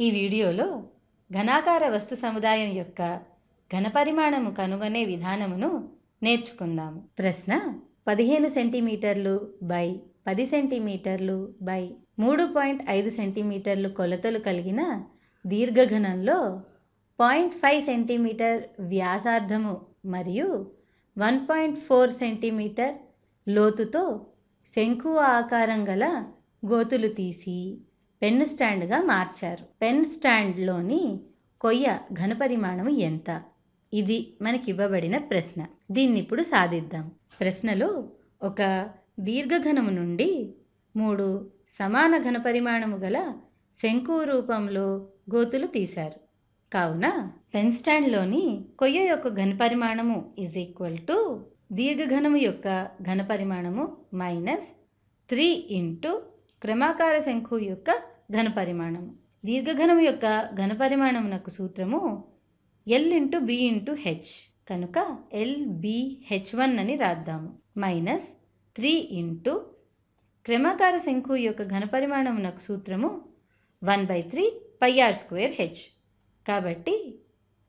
ఈ వీడియోలో ఘనాకార వస్తు సముదాయం యొక్క ఘనపరిమాణము కనుగొనే విధానమును నేర్చుకుందాము. ప్రశ్న పదిహేను సెంటీమీటర్లు బై పది సెంటీమీటర్లు బై మూడు పాయింట్ ఐదు సెంటీమీటర్లు కొలతలు కలిగిన దీర్ఘఘనంలో పాయింట్ ఫైవ్ సెంటీమీటర్ వ్యాసార్థము మరియు వన్ పాయింట్ ఫోర్ సెంటీమీటర్ లోతుతో శంకు ఆకారం గల గోతులు తీసి పెన్ స్టాండ్గా మార్చారు. పెన్ స్టాండ్లోని కొయ్య ఘనపరిమాణం ఎంత? ఇది మనకి ఇవ్వబడిన ప్రశ్న. దీన్ని ఇప్పుడు సాధిద్దాం. ప్రశ్నలో ఒక దీర్ఘఘనము నుండి మూడు సమాన ఘనపరిమాణము గల శంకు రూపంలో గోతులు తీశారు. కావున పెన్ స్టాండ్లోని కొయ్య యొక్క ఘనపరిమాణము ఇజ్ ఈక్వల్ టు దీర్ఘఘనము యొక్క ఘనపరిమాణము మైనస్ త్రీ ఇంటూ క్రమాకార శంఖు యొక్క ఘనపరిమాణము. దీర్ఘఘనము యొక్క ఘనపరిమాణమునకు సూత్రము L into B into H కనుక ఎల్ బి హెచ్ వన్ అని రాద్దాము. మైనస్ త్రీ ఇంటూ క్రమాకార శంఖు యొక్క ఘనపరిమాణమునకు సూత్రము one by three pi R square H కాబట్టి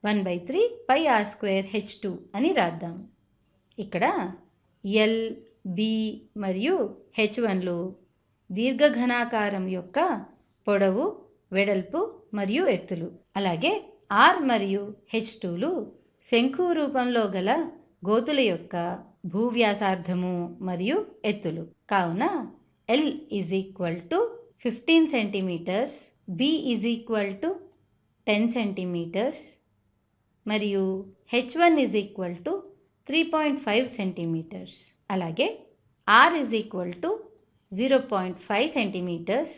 one by three pi R square H two అని రాద్దాము. ఇక్కడ ఎల్ బి మరియు హెచ్ వన్లు దీర్ఘఘనాకారం యొక్క పొడవు వెడల్పు మరియు ఎత్తులు. అలాగే ఆర్ మరియు హెచ్ టూలు శంఖు రూపంలో గల గోతుల యొక్క భూవ్యాసార్థము మరియు ఎత్తులు. కావున L is equal to fifteen centimeters B is equal to ten centimeters మరియు H one is equal to three point five centimeters అలాగే R is equal to zero point five centimeters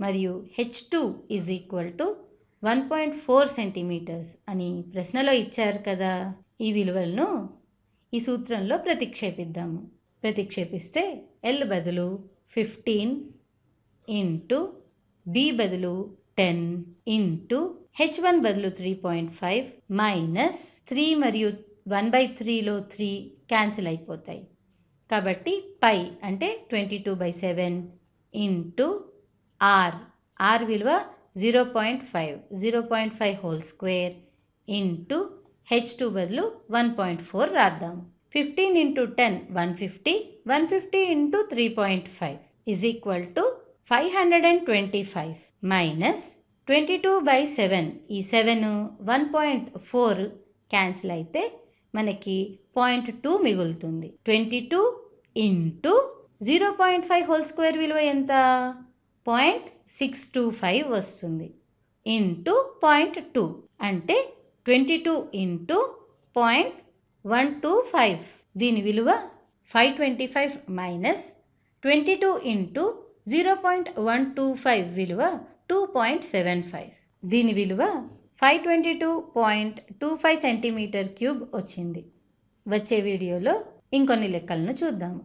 మరియు H two is equal to one point four centimeters అని ప్రశ్నలో ఇచ్చారు కదా. ఈ విలువలను ఈ సూత్రంలో ప్రతిక్షేపిద్దాము. ప్రతిక్షేపిస్తే ఎల్ బదులు ఫిఫ్టీన్ ఇంటూ బి బదులు టెన్ ఇంటూ హెచ్ వన్ బదులు three point five minus three మరియు వన్ బై త్రీలో త్రీ క్యాన్సిల్ అయిపోతాయి. కాబట్టి పై అంటే twenty two by seven into R R విలువ zero point five zero point five whole square into H two బదులు one point four రాద్దాం. Fifteen into ten one fifty one fifty into three point five is equal to five hundred and twenty five minus twenty two by seven ఈ seven one point four cancel అయితే మనకి point two మిగులుతుంది. Twenty two into zero point five whole square విలువ ఎంత? Point six two five వస్తుంది. Into point two అంటే twenty two into point one two five. దీని విలువ five twenty five minus twenty two into zero point one two five విలువ two point seven five. దీని విలువ five twenty two point two five centimeter cube వచ్చింది. వచ్చే వీడియోలో ఇంకొన్ని లెక్కలను చూద్దాము.